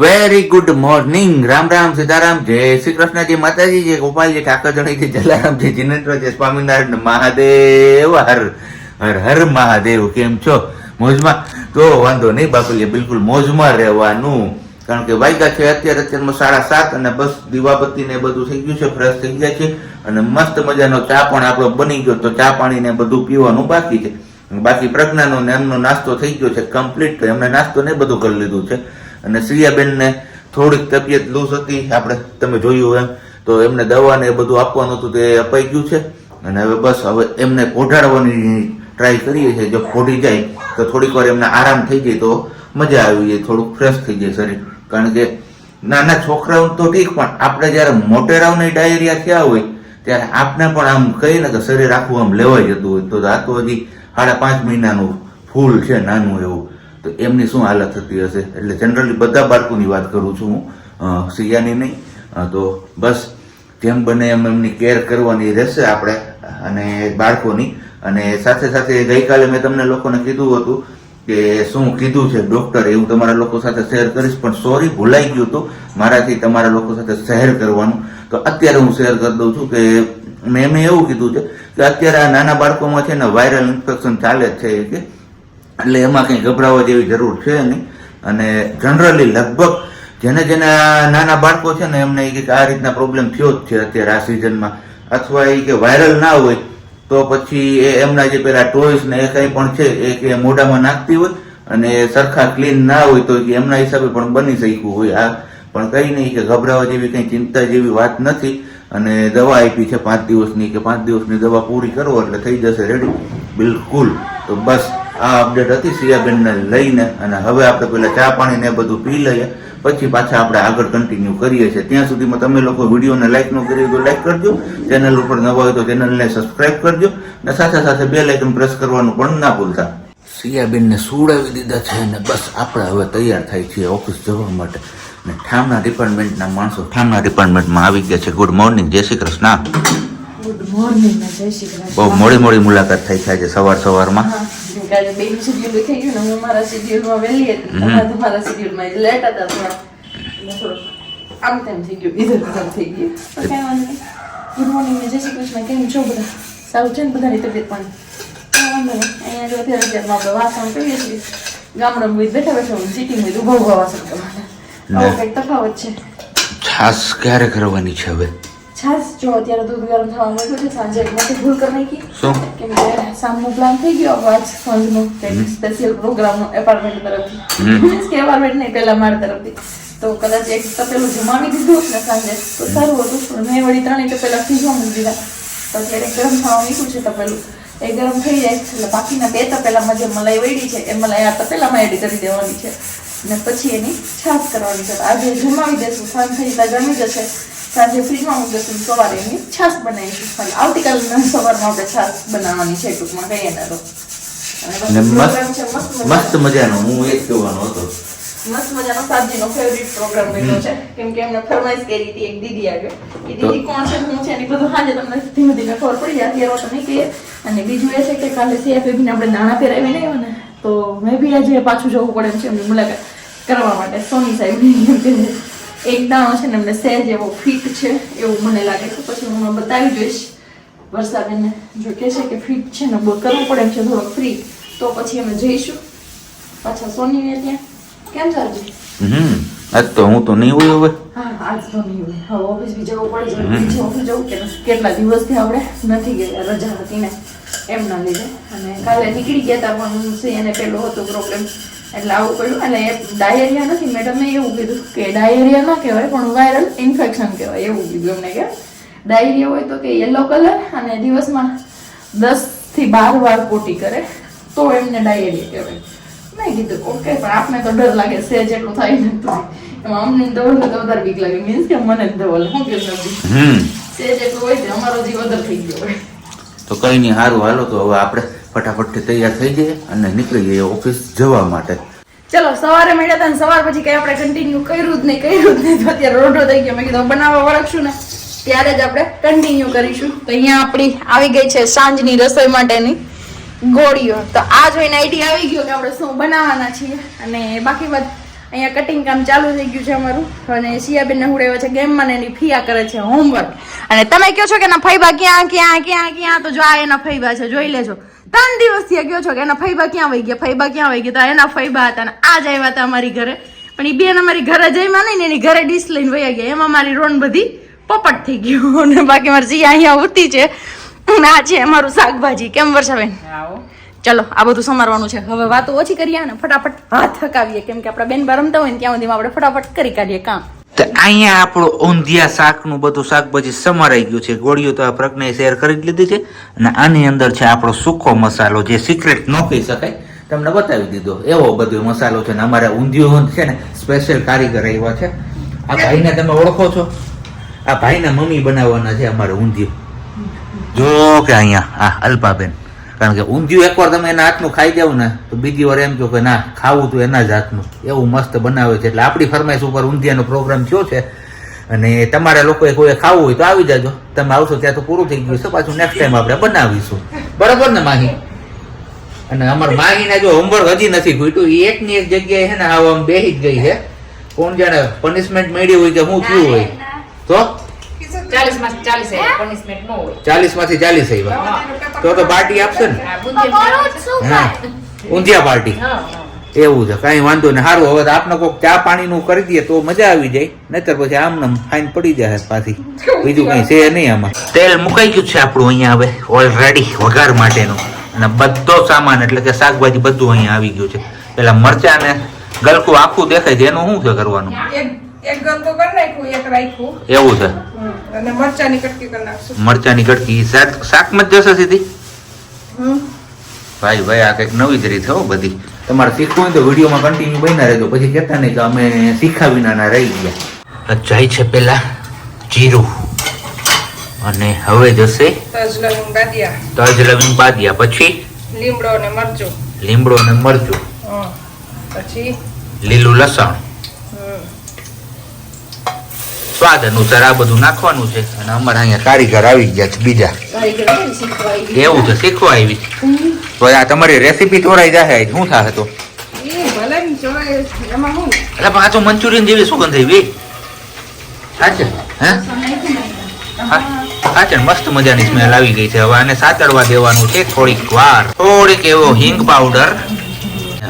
Very good morning Ram Ram, Sitaram, જય શ્રી કૃષ્ણજી માતાજી જય ગોપાલજી ઠાકરજણી છે જલારામજી જીનેન્દ્ર જય સ્વામિનારાયણ, મહાદેવ, હર હર હર મહાદેવ, કેમ છો? મોજમાં? તો વાંધો નહીં બાપુલી બિલકુલ મોજમાં રહેવાનું. કારણ કે વાગ્યા છે, અત્યારે અત્યારમાં સાડા સાત અને બસ દીવાબત્તી ને બધું થઈ ગયું છે, ફ્રેશ થઈ ગયા છે. અને મસ્ત મજાનો ચા પણ આપણો બની ગયો. તો ચા પાણી ને બધું પીવાનું બાકી છે. બાકી પ્રજ્ઞાનો ને એમનો નાસ્તો થઈ ગયો છે, કમ્પ્લીટ. એમને નાસ્તો ને બધું કરી લીધું છે. અને શ્રીયાબેનને થોડીક તબિયત લૂઝ હતી, આપણે તમે જોયું એમ. તો એમને દવા ને એ બધું આપવાનું હતું, તે અપાઈ ગયું છે. અને હવે બસ, હવે એમને પોઢાડવાની ટ્રાય કરીએ છીએ. જો પોઢી જાય, તો થોડીક વાર એમને આરામ થઈ જાય, તો મજા આવી જાય, થોડુંક ફ્રેશ થઈ જાય શરીર. કારણ કે નાના છોકરાઓ તો ઠીક, પણ આપણે જ્યારે મોટેરાઓની ડાયરિયા થયા હોય, ત્યારે આપણે પણ આમ કહીએ ને કે શરીર આખું આમ લેવાઈ જતું હોય. તો આ તો હજી સાડા પાંચ મહિનાનું ફૂલ છે, નાનું એવું. તો એમની શું હાલત થતી હશે? એટલે જનરલી બધા બાળકોની વાત કરું છું હું. સિયાની નહીં. તો બસ, જેમ બને એમ એમની કેર કરવાની રહેશે આપણે અને બાળકોની. અને સાથે સાથે ગઈકાલે મેં તમને લોકોને કીધું હતું કે શું કીધું છે ડૉક્ટર એ, હું તમારા લોકો સાથે શેર કરીશ, પણ સોરી ભૂલાઈ ગયું હતું. મારાથી તમારા લોકો સાથે શેર કરવાનું. તો અત્યારે હું શેર કરી દઉં છું કે મેં મેં એવું કીધું છે કે અત્યારે આ નાના બાળકોમાં છે ને વાયરલ ઇન્ફેક્શન ચાલે જ છે કે એટલે એમાં કંઈ ગભરાવા જેવી જરૂર છે નહીં. અને જનરલી લગભગ જેને જેને નાના બાળકો છે ને, એમને કે આ રીતના પ્રોબ્લેમ થયો જ છે અત્યારે આ સિઝનમાં અથવા એ કે વાયરલ ના હોય, તો પછી એ એમના જે પેલા ટોયસ ને એ કંઈ પણ છે, એ કે મોઢામાં નાખતી હોય અને સરખા ક્લીન ના હોય, તો એમના હિસાબે પણ બની શક્યું હોય. આ પણ કંઈ નહીં કે ગભરાવા જેવી કંઈ ચિંતા જેવી વાત નથી. અને દવા આપી છે પાંચ દિવસની, કે પાંચ દિવસની દવા પૂરી કરો એટલે થઈ જશે રેડી બિલકુલ. તો બસ. આ અપડેટ હતી સિયાબેનને લઈને અને હવે આપણે પેલા ચા પાણી ને એ બધું પી લઈએ, પછી પાછા આપણે આગળ કન્ટિન્યુ કરીએ છીએ. ત્યાં સુધીમાં તમે લોકો વિડીયોને લાઇક ન કરી તો લાઇક કરજો ચેનલ ઉપર નવા હોય તો ચેનલને સબસ્ક્રાઇબ કરજો અને સાથે સાથે બે લાઇકન પ્રેસ કરવાનું પણ ના ભૂલતા. સિયાબેનને સુડાવી દીધા છે અને બસ આપણે હવે તૈયાર થાય છીએ ઓફિસ જવા માટે. ને ઠામના ડિપાર્ટમેન્ટના માણસો ઠામના ડિપાર્ટમેન્ટમાં આવી ગયા છે. ગુડ મોર્નિંગ જય શ્રી કૃષ્ણ. ગુડ મોર્નિંગ જય શ્રી કૃષ્ણ. બહુ મોડી મોડી મુલાકાત થઈ છે આજે સવાર સવારમાં. હા કેમ કે આજે બેનું schedule થઈ ગયું ને હું મારા schedule વહેલી હતી તમારે તમારા schedule લેટ હતા થોડા. આમ તેમ થઈ ગયું ઇધર ઉધર થઈ ગયું. તો કાંઈ વાંધો નહીં. ગુડ મોર્નિંગ જય શ્રી કૃષ્ણ કેમ છો બધા? સારું છે ને બધાની તબિયત પણ? વાંધો નહીં. અહીંયા જો અત્યારે અત્યારમાં આપણે વાસણ કરીએ છીએ. ગામડામાં હોય બેઠા બેઠા હોય સિટીમાં હોય તો ઊભા ઊભા વાસણ કરવાના. આવો કંઈક તફાવત છે? છાસ ક્યારે કરવાની છે હવે? છાસ જો અત્યારે દૂધ ગરમ થવા માંડ્યું છે સાંજે એક મોટી ભૂલ કરી નાખી. કેમ કે સામનો પ્લાન થઈ ગયો આજ સાંજનો સ્પેશિયલ પ્રોગ્રામનો એપાર્ટમેન્ટ તરફથી. મીન્સ કે એપાર્ટમેન્ટ નહીં પહેલા માળ તરફથી. તો કદાચ એક તપેલું જમાવી દીધું ને સાંજે. તો સારું હતું પણ મેં વળી ત્રણેય તપેલા ફીજવા મૂકી દીધા. તો અત્યારે ગરમ થવા મૂક્યું છે તપેલું એ ગરમ થઈ જાય. એટલે બાકીના બે તપેલામાં જે મલાઈ વળી છે એ મલાઈ આ તપેલામાં એડ કરી દેવાની છે. અને પછી એની છાશ કરવાની છે. આજે જમાવી દેશું સાંજ થઈ જમી જશે. સાંજે ફ્રીજમાં મૂકી દઈશું સવારે એની છાશ બનાવીશું ખાલી. આવતીકાલના સવારમાં આપણે છાશ બનાવવાની છે ટૂંકમાં કહીએ ને તો. મસ્ત મજાનો. હું એ કહેવાનો હતો. મસ્ત મજાનો સાજીનો ફેવરિટ પ્રોગ્રામ બન્યો છે. કેમ કે એમને ફરમાઈશ કરી હતી એક દીદી આગળ. એ દીદી કોણ છે એની બધું હાજર તમને ધીમે ધીમે ખબર પડી જાય. અત્યારે તો નહીં કહીએ અને બીજું એ છે કે કાલે સીએફએ ને આપણે નાણાં પહેરાવી નહીં ને તો મેં બી આજે પાછું જવું પડે એમ છે એમની મુલાકાત. કરવા માટે સોની સાહેબ એમ કે એક દાણો છે ને એમને સહેજ એવો ફિટ છે એવું મને લાગે છે. પછી હું હમણાં બતાવી જોઈશ વર્ષાબેનને જો કહે છે કે ફિટ છે ને કરવું પડે છે થોડોક ફ્રી તો પછી અમે જઈશું પાછા સોનીને ત્યાં. કેમ ચાલજે હમ આજ તો હું તો નહીં હોય હવે. હા આજ તો નહીં હોય. હવે ઓફિસ બી જવું પડે છે. ઓફિસ જવું કે કેટલા દિવસથી આપણે નથી ગયા? રજા હતી ને એમના લીધે. અને કાલે નીકળી ગયા હતા પણ છે એને પેલો હતો પ્રોબ્લેમ એટલે આવું પડ્યું અને એ ડાયરિયા નથી મેડમે એવું કીધું કે ડાયરિયા ના કહેવાય પણ વાયરલ ઇન્ફેક્શન કહેવાય એવું કીધું એમને કે. ડાયરિયા હોય તો કે યલો કલર અને દિવસમાં દસથી બાર વાર પોટી કરે તો એમને ડાયરિયા કહેવાય. મેં કીધું ઓકે પણ આપને તો ડર લાગે છે જેટલું થાય ને તો. એમાં અમને ધવલ તો વધારે બીક લાગે. મીન્સ કે મને દવલ હું કે નથી હમ. છે હોય છે અમારો જીવ વધારે થઈ ગયો હોય. તો કઈ નહીં સારું હાલો તો હવે આપણે ફટાફટથી તૈયાર થઈ જઈએ અને નીકળી ઓફિસ જવા માટે. ચલો, સવારે મળ્યા હતા સવાર પછી કઈ આપણે કન્ટિન્યુ કર્યું જ નહીં, કર્યું જ નહીં, તો અત્યારે રોડો થઈ ગયો. મેં કીધું બનાવવા વળગશું ને. ત્યારે જ આપણે કન્ટિન્યુ કરીશું. તો અહીંયા આપણી આવી ગઈ છે સાંજની રસોઈ માટેની ગોળીઓ. તો આ જોઈને આઈડિયા આવી ગયો કે આપણે શું બનાવવાના છીએ. અને બાકી વાત અહીંયા કટિંગ કામ ચાલુ થઈ ગયું છે અમારું. અને સિયાબેનને હુડાવ્યો છે ગેમમાં ને એની ફિયા કરે છે હોમવર્ક અને તમે કહો છો કે એના ફૈબા ક્યાં ક્યાં ક્યાં ક્યાં? તો જો આ એના ફૈબા છે, જોઈ લેજો. ત્રણ દિવસથી ગયો છો કે એના ફૈબા ક્યાં વહી ગયા? ફૈબા ક્યાં વહી ગયા? તો એના ફૈબા હતા ને આ જ આવ્યા હતા અમારી ઘરે. પણ એ બેન અમારી ઘરે જઈમાં નહીં ને એની ઘરે ડીશ લઈને વહી ગયા. એમાં મારી રોન બધી પોપટ થઈ ગયું. અને બાકી મારી જીયા અહીંયા ઉતી છે. અને આ છે અમારું શાકભાજી. કેમ વર્ષાબેન ચલો આ બધું સમારવાનું છે. હવે વાતો ઓછી કરીએ ને ફટાફટ હાથ હકાવીએ. કેમ કે આપણા બેન બા રમતા હોય ને ત્યાં સુધી આપણે ફટાફટ કરી કાઢીએ કામ. તો અહીંયા આપણું ઊંધિયા શાકનું બધું શાકભાજી સમારાઈ ગયું છે. ગોળીઓ તો આ પ્રજ્ઞાએ શેર કરી લીધી છે અને આની અંદર છે આપણો સૂકો મસાલો જે સિક્રેટ ન કહી શકાય. તમને બતાવી દીધો. એવો બધો મસાલો છે ને અમારે ઊંધિયું છે ને સ્પેશિયલ કારીગર આવ્યા છે. આ ભાઈને તમે ઓળખો છો? આ ભાઈના મમ્મી બનાવવાના છે અમારે ઊંધિયું. જો કે અહીંયા, આ અલ્પાબેન. કારણ કે ઊંધિયું એકવાર તમે એના હાથનું ખાઈ જાવ ને તો બીજી વાર એમ કહો કે ના ખાવું તો એના જ હાથનું. એવું મસ્ત બનાવે છે. એટલે આપણી ફરમાઈશ ઉપર ઊંધિયાનો પ્રોગ્રામ થયો છે. અને તમારે લોકોએ કોઈ ખાવું હોય તો આવી જાજો. તમે આવશો ત્યાં તો પૂરું થઈ ગયું છે. પાછું નેક્સ્ટ ટાઈમ આપણે બનાવીશું. બરાબર ને માહી? અને અમારા માહીને જો હોમવર્ક હજી નથી ખૂટ્યું એ એકની એક જગ્યાએ છે ને આવ આમ બેહી જ ગઈ છે. કોણ જાણે પનિશમેન્ટ મળી હોય કે શું થયું હોય? તો? ચાલીસમાં ચાલીસ પનિશમેન્ટ ન હોય. ચાલીસમાંથી ચાલીસ આવ્યા. તો તો પાર્ટી આપશે ને? હા ઊંધિયા પાર્ટી. એવું છે કાંઈ વાંધો નહીં. સારું હવે આપને કોઈક ચા પાણીનું કરી દઈએ તો મજા આવી જાય. નહીતર પછી આમ નામ ફાઈન પડી જાય પાછી. બીજું કંઈ છે નહીં આમાં. તેલ મુકાઈ ગયું છે આપણું અહીંયા હવે ઓલરેડી વઘાર માટેનું. અને બધો સામાન એટલે કે શાકભાજી બધું અહીંયા આવી ગયું છે. પેલા મરચા ને ગલકું આખું દેખાય છે. એનું શું છે કરવાનું? એક એક કરી નાખ્યું એક રાખ્યું. એવું છે. અને મરચાની કટકી કરી નાખશું. મરચાની કટકી. શાક શાકમાં જ જશે સીધી? ભાઈ ભાઈ આ કંઈક નવી જ રીત હો બધી. તમારે શીખવું હોય તો વિડીયોમાં કન્ટિન્યુ બન્યા રહેજો. પછી કહેતા નહીં કે અમે શીખા વિનાના રહી ગયા. જાય છે પેલા જીરું. અને હવે જશે તજ લવિંગ બાદિયા. તજ લવિંગ બાદિયા. પછી? લીમડો અને મરચું. લીમડો અને મરચું. પછી? લીલું લસણ. સ્વાદ અનુસાર આ બધું નાખવાનું છે. અને અમારે અહીંયા કારીગર આવી ગયા છે બીજા. એવું છે શીખવા આવી. તો આ તમારી રેસીપી ચોરાઈ જાય શું થાય તો? એટલે પણ આ તો મંચુરિયન જેવી સુગંધ આવી સાચે? હે? સાચે મસ્ત મજાની સ્મેલ આવી ગઈ છે. હવે આને સાતડવા દેવાનું છે થોડીક વાર. થોડીક એવો હિંગ પાવડર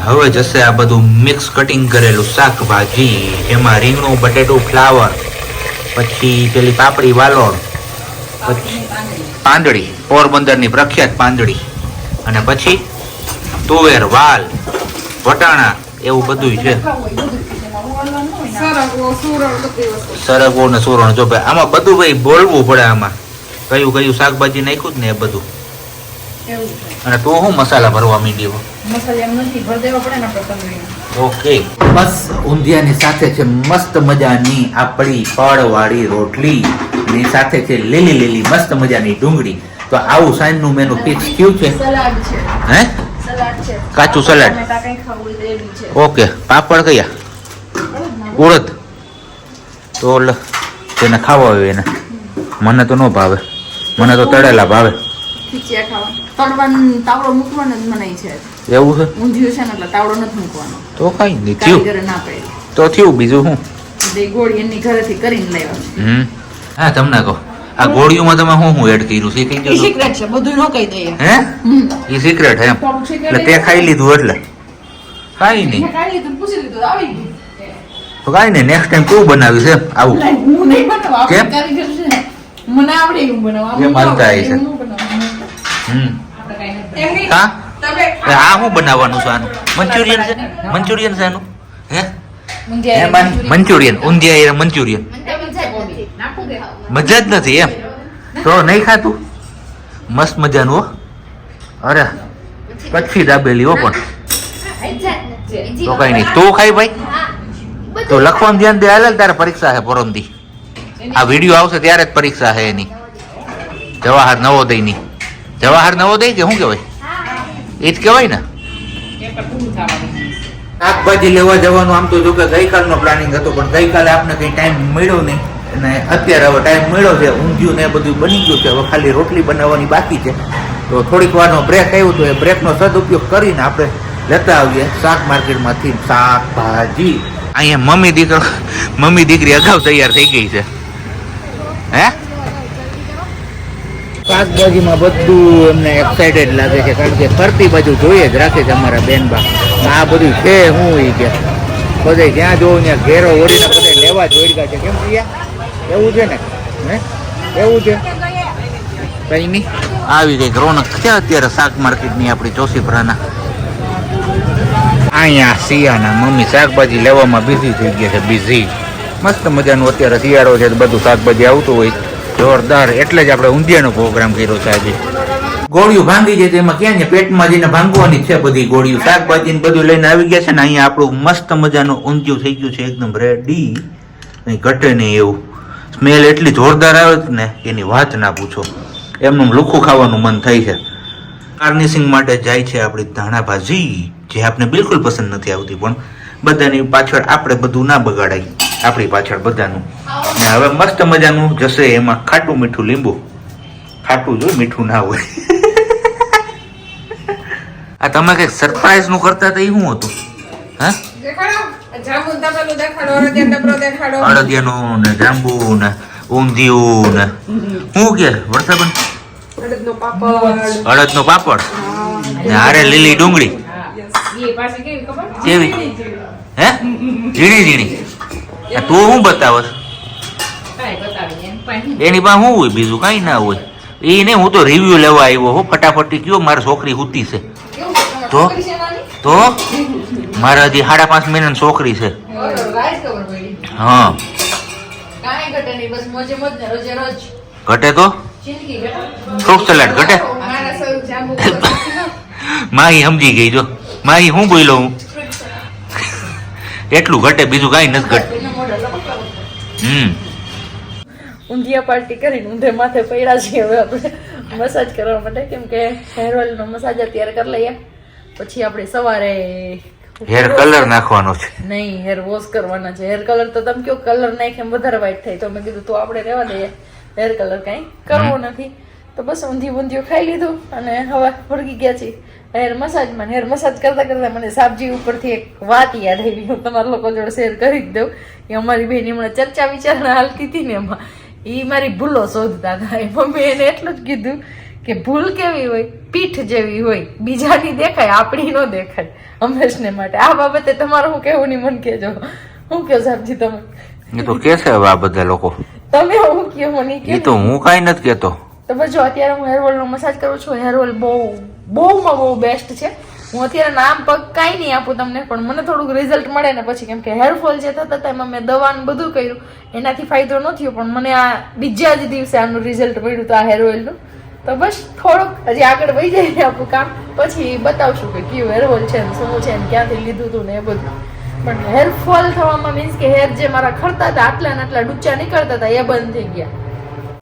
હવે જશે આ બધું મિક્સ કટિંગ કરેલું શાકભાજી. એમાં રીંગણું બટેટું ફ્લાવર પછી પેલી પાપડી વાલોડ પછી પાંદડી પોરબંદરની પ્રખ્યાત પાંદડી અને પછી તુવેર વાલ વટાણા એવું બધું છે. સરગવો ને સુરણ જો ભાઈ આમાં બધું ભાઈ બોલવું પડે આમાં. કયું કયું શાકભાજી નાખ્યું જ ને એ બધું. અને તું શું મસાલા ભરવા માંડી હો મસાલા એમ નથી ભર દેવા પડે ને આપણે. ઓકે બસ ઊંધિયાની સાથે છે મસ્ત મજાની આપણી ફળવાળી રોટલી. ની સાથે છે લીલી લીલી મસ્ત મજાની ડુંગળી. તો આવું સાંજનું મેનુ ફિક્સ થયું છે? હે? કાચું સલાડ. ઓકે પાપડ કયા? ઉડદ. તો એને જેને ખાવા હોય એને. મને તો ન ભાવે. મને તો તળેલા ભાવે. ખીચિયા ખાવા. તળવાનું તાવડો મૂકવાનો જ મનાય છે. એવું છે ઊંધિયું છે ને એટલે તાવડો નથી મૂકવાનો. તો કઈ નહીં થયું. ના પડે. તો થયું બીજું શું? તે ગોળી એની ઘરેથી કરીને લેવાનું. હમ. હા તમને કહો. આ ગોળીઓમાં તમે શું શું એડ કર્યું છે? કઈ એ સિક્રેટ છે બધું ન કહી દઈએ. હે? હમ. એ સિક્રેટ એમ. એટલે તે ખાઈ લીધું એટલે. કાંઈ નહીં. ખાઈ લીધું પૂછી લીધું આવી ગયું. તો કાંઈ નહીં નેક્સ્ટ ટાઈમ કેવું બનાવ્યું છે આવું. હું નહીં બનાવું કેમ? મને આવડે એવું બનાવવા. માનતા આવી છે. હમ. આપણે કાંઈ આ શું બનાવવાનું છે આનું? મંચુરિયન છે? મંચુરિયન છે આનું? હે? એમાં મંચુરિયન. ઊંધિયા એ મંચુરિયન. મજા જ નથી. એમ? તો નહીં ખાતું? મસ્ત મજાનું હો. અરે કચ્છી દાબેલી હો પણ. તો કઈ નહીં. તું ખાઈ ભાઈ. તો લખવાનું ધ્યાન દે. હાલે તારે પરીક્ષા છે પરમદી આ વીડિયો આવશે ત્યારે જ પરીક્ષા છે એની. જવાહર નવોદયની. જવાહર નવોદય કે શું કહેવાય? એ જ કહેવાય ને? શાકભાજી લેવા જવાનું આમ તો જો કે ગઈકાલનો પ્લાનિંગ હતો, પણ ગઈકાલે આપણે કઈ ટાઈમ મળ્યો નહીં. અને અત્યારે હવે ટાઈમ મળ્યો છે, ઊંધિયું ને બધું બની ગયું છે. હવે ખાલી રોટલી બનાવવાની બાકી છે. તો થોડીક વારનો બ્રેક આવ્યો તો એ બ્રેકનો સદુપયોગ કરીને આપણે લેતા આવીએ શાક માર્કેટમાંથી શાકભાજી. અહીંયા મમ્મી દીકરો મમ્મી દીકરી અગાઉ તૈયાર થઈ ગઈ છે. હે? શાકભાજીમાં બધું એમને એક્સાઇટેડ લાગે છે કારણ કે ફરતી બાજુ જોઈએ જ રાખે છે અમારા બેનબા આ બધું છે હું એ કે. બધે જ્યાં જોઉં ત્યાં ઘેરો ઓળીને બધે લેવા જોઈ ગયા છે. કેમ પ્રિયા? એવું છે ને? હે? એવું છે? કઈ નહીં આવી ગઈ રોનક. છે અત્યારે શાક માર્કેટની આપણી ચોસીપરાના અહીંયા શિયાના મમ્મી શાકભાજી લેવામાં બિઝી થઈ ગયા છે બિઝી મસ્ત મજાનું અત્યારે શિયાળો છે બધું શાકભાજી આવતું હોય. જોરદાર. એટલે જ આપણે ઊંધિયાનો પ્રોગ્રામ કર્યો છે આજે. ગોળીઓ ભાંગી જાય એમાં ક્યાં ને પેટમાં જઈને ભાંગવાની છે બધી ગોળીઓ. શાકભાજી બધું લઈને આવી ગયા છે ને અહીંયા આપણું મસ્ત મજાનું ઊંધિયું થઈ ગયું છે, એકદમ રેડી ઘટે નહીં એવું. સ્મેલ એટલી જોરદાર આવે ને એની વાત ના પૂછો. એમનું લુખું ખાવાનું મન થાય છે. ગાર્નિશિંગ માટે જાય છે આપણી ધાણા ભાજી જે આપણે બિલકુલ પસંદ નથી આવતી, પણ બધાની પાછળ આપણે બધું ના બગાડાય. આપણી પાછળ બધાનું. ને હવે મસ્ત મજાનું જશે એમાં ખાટું મીઠું લીંબુ. ખાટું જો મીઠું ના હોય. આ તમે કંઈક સરપ્રાઈઝનું કરતા હતા એ શું હતું? હા? અડદિયાનું ને જાંબુ ને ઊંધિયું ને શું કે વરસાબન? પાપડ અડદનો પાપડ. ને હારે લીલી ડુંગળી. કેવી? હે? ઝીણી ઝીણી. તું શું બતાવસ? એની પાસે શું હોય? બીજું કાંઈ ના હોય. એ નહીં હું તો રિવ્યુ લેવા આવ્યો હો ફટાફટી કયો મારી છોકરી હુતી છે. તો? તો? મારા હજી સાડા પાંચ મહિનાની છોકરી છે. હા. ઘટે તો? ફ્રૂટ સલાડ ઘટે? માહી સમજી ગઈ જો. માહી હું બોલ્યો હું? એટલું ઘટે બીજું કાંઈ નથી ઘટે ઊંધિયા પાર્ટી કરીને ઊંધે માથે પડ્યા છીએ હવે આપણે મસાજ કરવા માટે. કેમ કે હેર ઓઇલનો મસાજ અત્યારે કરી લઈએ. પછી આપણે સવારે હેર કલર નાખવાનો છે. નહીં હેર વોશ કરવાના છે. હેર કલર તો તમે કયો કલર નાખે એમ વધારે વ્હાઈટ થાય તો મેં કીધું તો આપણે રહેવા દઈએ. હેર કલર કાંઈ કરવો નથી. તો બસ ઊંધી ઊંધિયું ખાઈ લીધું અને હવે વળગી ગયા છીએ. હેર મસાજમાં હેર મસાજ કરતાં કરતાં મને સાબજી ઉપરથી એક વાત યાદ આવી. હું તમારા લોકો જોડે શેર કરી જ દઉં. કે અમારી બેન હમણાં ચર્ચા વિચારણા હાલતી હતી ને એમાં. એ મારી ભૂલો શોધતા હતા. એ મમ્મી એને એટલું જ કીધું કે ભૂલ કેવી હોય? પીઠ જેવી હોય. બીજાની દેખાય આપણી ન દેખાય. હંમેશને માટે. આ બાબતે તમારું હું કેવું નહીં મને કહેજો. હું કહો સાહેબજી તમે? એ તો કે છે હવે આ બધા લોકો. તમે હું કયો મને એ કે તો હું કાંઈ નથી કેતો તો બસ જો અત્યારે હું હેર ઓઇલનો મસાજ કરું છું હેર ઓઇલ બહુ, બહુમાં બહુ બેસ્ટ છે. હું અત્યારે નામ પગ કાંઈ નહીં આપું તમને, પણ મને થોડુંક રિઝલ્ટ મળે ને પછી, કેમ કે હેરફોલ જે થતા હતા એમાં મેં દવાનું બધું કર્યું. એનાથી ફાયદો ન થયો, પણ મને આ બીજા જ દિવસે આનું રિઝલ્ટ મળ્યું હતું આ હેર ઓઇલનું તો બસ થોડુંક હજી આગળ વહી જાય આપણું કામ. પછી બતાવશું કે કયું હેર ઓઇલ છે ને શું છે ને ક્યાંથી લીધું હતું ને એ બધું. પણ હેર ફોલ થવામાં મીન્સ કે હેર જે મારા ખરતા હતા, આટલા ને આટલા ડૂચા નીકળતા હતા, એ બંધ થઈ ગયા.